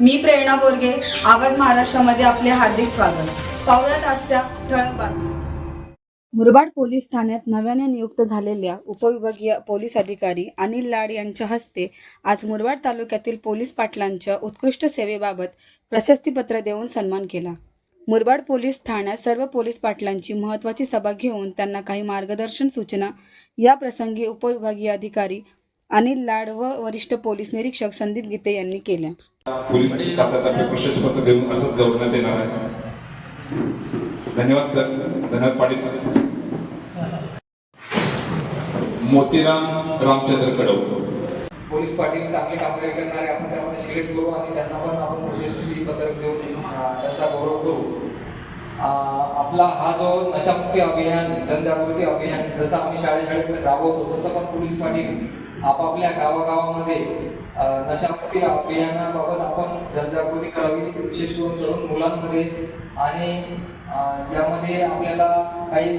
मी प्रेरणा बोरगे आवाज महाराष्ट्रामध्ये आपले हार्दिक स्वागत. पाहुयात आजच्या ठळक बातम्या. मुरबाड पोलीस ठाण्यात नव्याने नियुक्त झालेल्या उपविभागीय पोलीस अधिकारी अनिल लाड यांच्या हस्ते आज मुरबाड तालुक्यातील पोलीस पाटलांच्या उत्कृष्ट सेवेबाबत प्रशस्तीपत्र देऊन सन्मान केला. मुरबाड पोलीस ठाण्यात सर्व पोलीस पाटलांची महत्त्वाची सभा घेऊन त्यांना काही मार्गदर्शन सूचना या प्रसंगी उपविभागीय अधिकारी अनिल लाड व वरिष्ठ पोलीस निरीक्षक संदीप गीते यांनी केल्या. पोलीस खात्यातर्फे प्रशस्ती पत्र देऊन असंच गौरवण्यात येणार आहे. धन्यवाद सर. धन्यवाद पाटील. मोतीराम रामचंद्र कडव पोलीस पाटील चांगली कामगिरी करणारे आपण त्यामध्ये सिलेक्ट करू आणि त्यांना पण आपण प्रशस्ती पत्रक देऊन त्याचा गौरव करू. आपला हा जो नशामुक्ती अभियान जनजागृती अभियान जसं आम्ही शाळेत शाळेत राबवतो तसं पण पोलीस पाटील आपापल्या गावागावामध्ये नशामुक्ती अभियानाबाबत आपण जनजागृती करावी विशेष करून तरुण मुलांमध्ये. आणि ज्यामध्ये आपल्याला काही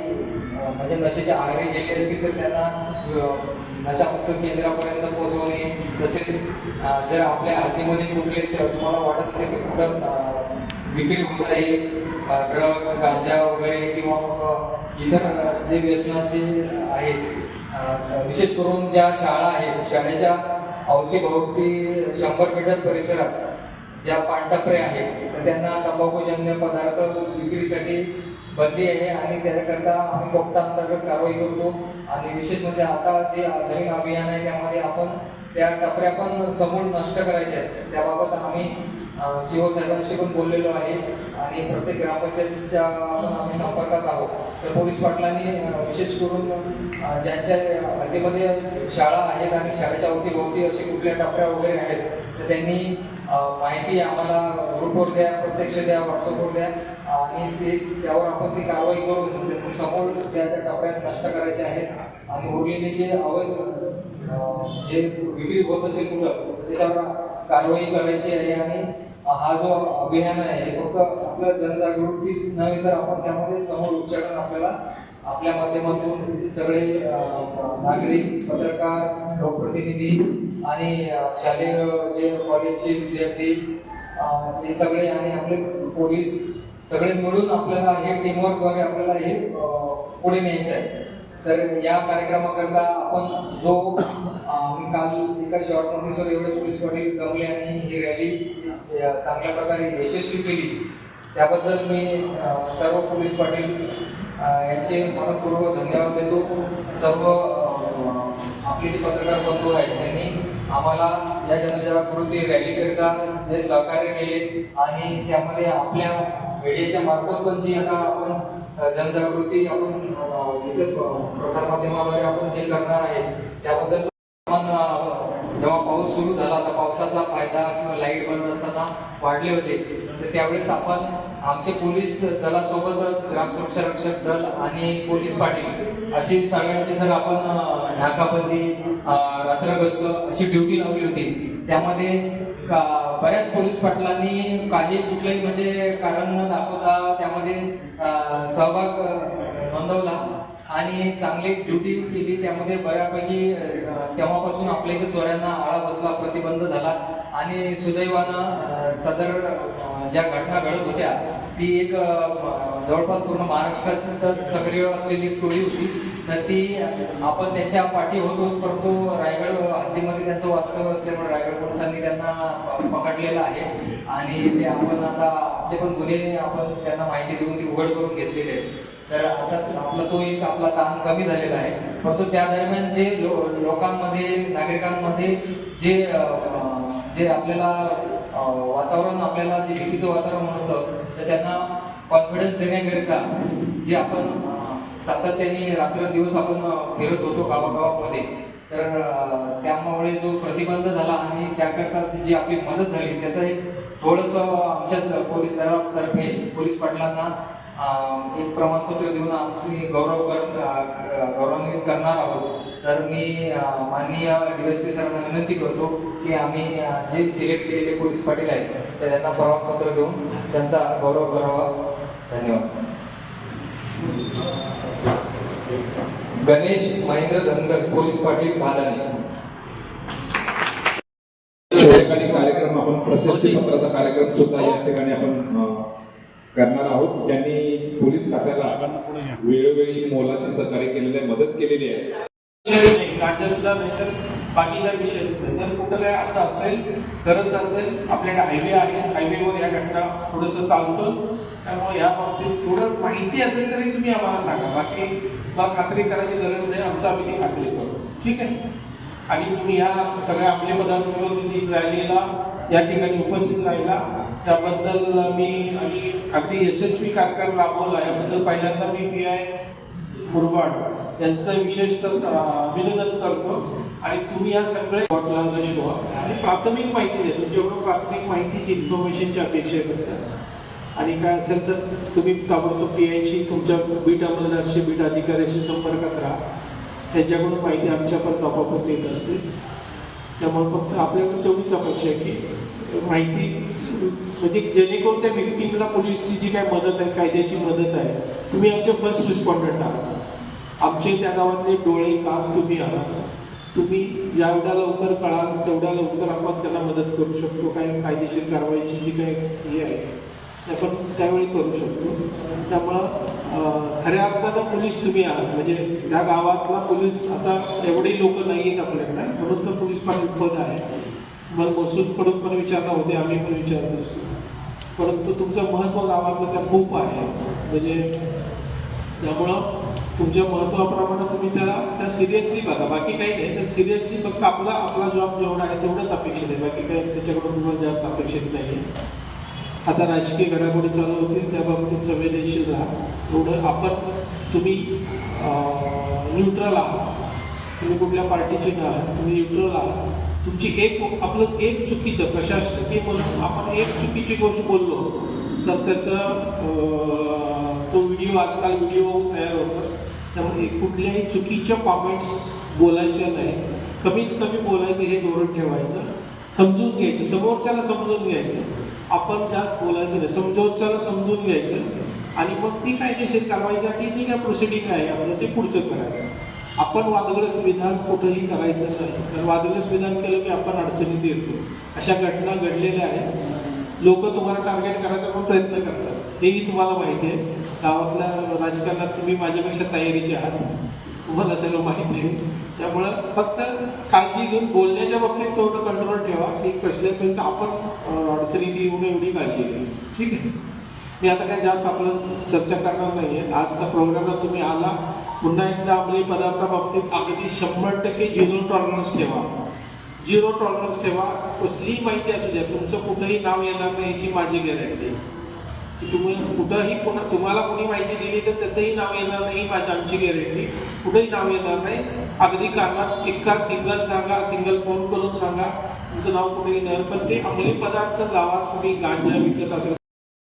म्हणजे नशेच्या आहारी गेले असतील तर त्यांना नशामुक्त केंद्रापर्यंत पोहोचवणे. तसेच जर आपल्या हातीमध्ये कुठले तर तुम्हाला वाटत असेल की कुठं विक्री होत आहे ड्रग्ज गांजा वगैरे किंवा मग इतर जे जे व्यसनाचे आहेत विशेष करून ज्या शाळा आहेत शाळेच्या अवतीभोवती शंभर मीटर परिसरात ज्या पानटपऱ्या आहेत तर त्यांना तंबाखूजन्य पदार्थ विक्रीसाठी बंदी आहे आणि त्याच्याकरता आम्ही पोपटा अंतर्गत कारवाई करतो. आणि विशेष म्हणजे आता जे नवीन अभियान आहे त्यामध्ये आपण त्या टपऱ्या पण समूळ नष्ट करायच्या आहेत. त्याबाबत आम्ही सीओ साहेबांशी पण बोललेलो आहे आणि प्रत्येक ग्रामपंचायतीच्या आम्ही संपर्कात आहोत. तर पोलीस पाटलांनी विशेष करून ज्यांच्या हद्दीमध्ये शाळा आहेत आणि शाळेच्या अवतीभोवती असे कुठल्या टपऱ्या वगैरे आहेत तर त्यांनी माहिती आम्हाला ग्रुपवर द्या प्रत्यक्ष द्या व्हॉट्सअपवर द्या आणि ते त्यावर आपण ती कारवाई करून त्याचं समोर त्या त्या टपऱ्या नष्ट करायच्या आहेत. आणि उरलेले जे अवैध जे विक्री होत असेल कुठं त्याच्यावर कारवाई करायची आहे आणि हा जो अभियान आहे हे फक्त आपल्या जनजागृतीच नव्हे तर आपण त्यामध्ये समोर उच्चाटन आपल्याला आपल्या माध्यमातून सगळे नागरिक पत्रकार लोकप्रतिनिधी आणि शालेय जे कॉलेजचे विद्यार्थी हे सगळे आणि आपले पोलीस सगळे मिळून आपल्याला हे टीमवर्कद्वारे आपल्याला हे पुढे न्यायचं आहे. तर या कार्यक्रमाकरता आपण जो मी काल एका शॉर्ट नोटीसवर एवढे पोलीस पाटील जमले आणि ही रॅली चांगल्या प्रकारे यशस्वी केली. त्याबद्दल मी सर्व पोलीस पाटील यांचे मनपूर्वक धन्यवाद देतो. सर्व आपले जे पत्रकार बंधू आहेत त्यांनी आम्हाला या जनजागृती रॅलीकरिता जे सहकार्य केले आणि त्यामध्ये आपल्या मीडियाच्या मार्फत पण जी आता आपण जनजागृती आपण प्रसारमाध्यमाद्वारे आपण जे करणार आहे त्याबद्दल आपण पाऊस सुरू झाला तर पावसाचा फायदा किंवा लाइट बंद असताना वाढले होते. तर त्यावेळेस आपण आमचे पोलीस दलासोबतच ग्रामसुरक्षा रक्षक दल आणि पोलीस पाटील अशी सगळ्यांची सर आपण नाकाबंदी रात्र गस्त अशी ड्युटी लावली होती. त्यामध्ये का- बऱ्याच पोलीस पाटलांनी काही कुठलंही म्हणजे कारण न दाखवता त्यामध्ये सहभाग नोंदवला. आणि चांगली ड्युटी केली त्यामध्ये बऱ्यापैकी तेव्हापासून आपल्या इथे चोऱ्यांना आळा बसला प्रतिबंध झाला. आणि सुदैवानं सदर ज्या घटना घडत होत्या ती एक जवळपास पूर्ण महाराष्ट्रात सक्रिय असलेली टोळी होती. तर ती आपण त्यांच्या पाठी होतोच परंतु रायगड हद्दीमध्ये त्यांचं वास्तव्य असल्यामुळे रायगड पोलिसांनी त्यांना पकडलेलं आहे. आणि ते आपण आता आपले पण गुन्हे आपण त्यांना माहिती देऊन ती उघड करून घेतलेली आहे. तर आता आपला तो एक आपला ताण कमी झालेला आहे. परंतु त्या दरम्यान जे लो लोकांमध्ये नागरिकांमध्ये जे जे आपल्याला वातावरण आपल्याला जे भीतीचं वातावरण होतं तर त्यांना कॉन्फिडन्स देण्याकरिता जे आपण सातत्याने सातत्याने रात्रंदिवस आपण फिरत होतो गावागावामध्ये तर त्यामुळे जो प्रतिबंध झाला आणि त्याकरता जी आपली मदत झाली त्याचं एक थोडंसं आमच्या पोलीस दलातर्फे पोलीस पाटलांना एक प्रमाणपत्र देऊन आमची गौरव कर गौरवान्वित करणार आहोत. तर मी माननीय डी एस पी सरांना विनंती करतो की आम्ही जे सिलेक्ट केलेले पोलीस पाटील आहेत ते त्यांना प्रमाणपत्र देऊन त्यांचा गौरव करावा. धन्यवाद. गणेश महेंद्र धनगर पोलीस पाटील भालाने या ठिकाणी कार्यक्रम आपण प्रशस्ती पत्राचा कार्यक्रम सुद्धा या ठिकाणी आपण करणार आहोत. ज्यांनी पोलीस खात्याला वेळोवेळी मोलाची सहकार्य केलेली आहे मदत केलेली आहे. राज्यातला नाही तर बाकीचा विषय असतो. जर कुठं काय असं असेल करत असेल आपल्याकडे हायवे आहे. हायवेवर या घटना थोडंसं चालतो. त्यामुळे या बाबतीत थोडं माहिती असेल तरी तुम्ही आम्हाला सांगा. बाकी मला खात्री करायची गरज नाही. आमचं आम्ही ती खात्री करू. ठीक आहे? आणि तुम्ही या सगळ्या आपले पदाधिकारी रॅलीला या ठिकाणी उपस्थित राहिला. त्याबद्दल मी आणि अगदी यशस्वी कार्यक्रम राबवला याबद्दल पहिल्यांदा मी पी आय मुरबाड यांचं विशेषतः अभिनंदन करतो. आणि तुम्ही या सगळे वाटला शो आणि प्राथमिक माहिती द्या. तुमच्याकडून प्राथमिक माहितीची इन्फॉर्मेशनची अपेक्षा करतात आणि काय असेल तर तुम्ही ताबडतोब पी आयची तुमच्या बीट अंमलदारशी बीट अधिकाऱ्याशी संपर्कात राहा. त्यांच्याकडून माहिती आमच्या पण आपापच येत असते. त्यामुळे फक्त आपल्याकडून तेवढीच अपेक्षा आहे की माहिती म्हणजे जेणेकरून त्या व्यक्तीला पोलिसची जी काय मदत आहे कायद्याची मदत आहे तुम्ही आमचे फर्स्ट रिस्पॉन्डंट आहात. आमचे त्या गावातले डोळे काम तुम्ही आहात. तुम्ही जेवढ्या लवकर कळाल तेवढ्या लवकर आपण त्यांना मदत करू शकतो. काय कायदेशीर कारवाईची जी काही हे आहे ते आपण त्यावेळी करू शकतो. त्यामुळं खऱ्या अर्थानं पोलीस तुम्ही आहात. म्हणजे त्या गावातला पोलीस असा एवढे लोक नाही आहेत आपल्याकडे. म्हणून तर पोलीस पाटील पद आहे. मला मसूद पडून पण विचारणं होते आम्ही पण विचारत असतो. परंतु तुमचं महत्त्व गावातलं त्या खूप आहे. म्हणजे त्यामुळं तुमच्या महत्त्वाप्रमाणे तुम्ही त्याला त्या सिरियसली बघा. बाकी काही नाही तर सिरियसली फक्त आपला आपला जॉब जेवढा आहे तेवढंच अपेक्षित आहे. बाकी काही त्याच्याकडून तुम्हाला जास्त अपेक्षित नाही आहे आता राजकीय घडामोडी चालू होतील त्या बाबतीत संवेदनशील राहा. एवढं आपण तुम्ही न्यूट्रल आहात. तुम्ही कुठल्या पार्टीचे नाही तुम्ही न्यूट्रल आहात. तुमची एक आपलं एक चुकीचं प्रशासकीय म्हणून आपण एक चुकीची गोष्ट बोललो तर त्याचं तो व्हिडिओ आजकाल व्हिडिओ तयार होतो. त्यामुळे कुठल्याही चुकीच्या कॉमेंट्स बोलायच्या नाही. कमीत कमी बोलायचं हे धोरण ठेवायचं. समजून घ्यायचं समोरच्याला समजून घ्यायचं. आपण जास्त बोलायचं नाही समजोरच्याला समजून घ्यायचं. आणि मग ती कायदेशीर कारवाईसाठी जी काय प्रोसिडिंग आहे? आपलं ते पुढचं करायचं. आपण वादग्रस्त विधान कुठंही करायचं नाही. कारण वादग्रस्त विधान केलं की आपण अडचणीत येतो. अशा घटना घडलेल्या आहेत. लोक तुम्हाला टार्गेट करायचा पण प्रयत्न करतात. हेही तुम्हाला माहिती आहे. गावातल्या राजकारणात तुम्ही माझ्यापेक्षा तयारीचे आहात. तुम्हाला सगळं माहिती आहे. त्यामुळं फक्त काळजी घेऊन बोलण्याच्या बाबतीत थोडं कंट्रोल ठेवा की कसल्यापर्यंत आपण अडचणीत येऊ नये एवढी काळजी घ्या. ठीक आहे? मी आता काही जास्त आपलं चर्चा करणार नाही आहे आजचा प्रोग्रामला तुम्ही आला. पुन्हा एकदा आपली पदार्थाबाबतीत अगदी शंभर टक्के झिरो टॉलरन्स ठेवा. झिरो टॉलरन्स ठेवा. कसलीही माहिती असू द्या तुमचं कुठंही नाव येणार नाही याची माझी गॅरंटी की तुम्ही कुठंही कोणा तुम्हाला कोणी माहिती दिली तर त्याचंही नाव येणार नाही ही माझी आमची गॅरंटी कुठेही नाव येणार नाही. अगदी कारणात एका सिंगल सांगा सिंगल फोन करून सांगा. तुमचं नाव कुठेही येणार पण ते अंमली पदार्थ गावात कुणी गांजा विकत असेल